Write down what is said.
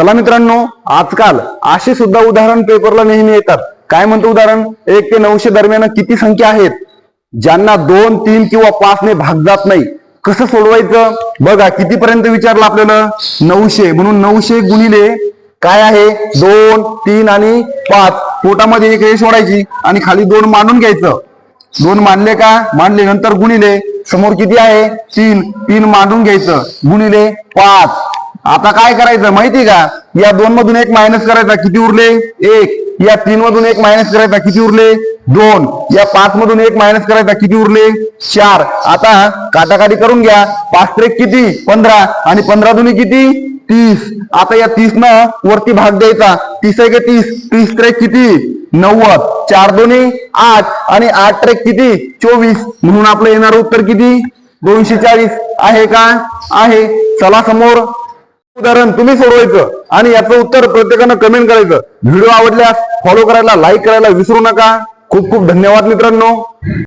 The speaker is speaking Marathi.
चला मित्रांनो आजकाल अशी सुद्धा उदाहरण पेपरला नेहमी येतात. काय म्हणतो उदाहरण? एक ते नऊशे दरम्यान किती संख्या आहेत? ज्यांना दोन तीन किंवा पाच ने भाग जात नाही. कसं सोडवायचं? बघा कितीपर्यंत विचारलं आपल्याला? नऊशे. म्हणून नऊशे गुणिले काय आहे? दोन तीन आणि पाच. पोटामध्ये एक रेष सोडायची आणि खाली दोन मांडून घ्यायचं. दोन मानले का? मानले नंतर गुणिले. समोर किती आहे? तीन. तीन मांडून घ्यायचं. गुणिले पाच. आता काय करायचं माहिती का? या दोन मधून एक मायनस करायचा किती उरले? एक. या तीन मधून एक मायनस करायचा किती उरले? दोन. या पाच मधून एक मायनस करायचा किती उरले? चार. आता काटाकाटी करून घ्या. पाच त्रेक किती? पंधरा. आणि पंधरा दुनी किती? तीस. आता या तीस न वरती भाग द्यायचा. तीस आहे का तीस. तीस त्रेक किती? नव्वद. चार दोन्ही आठ. आणि आठ ट्रेक किती? चोवीस. म्हणून आपलं येणारं उत्तर किती? दोनशे चाळीस. आहे का? आहे. चला समोर. उदाहरण तुम्ही सोडवायचं आणि याचं उत्तर प्रत्येकानं कमेंट करायचं. व्हिडिओ आवडल्यास फॉलो करायला लाईक करायला विसरू नका. खूप खूप धन्यवाद मित्रांनो.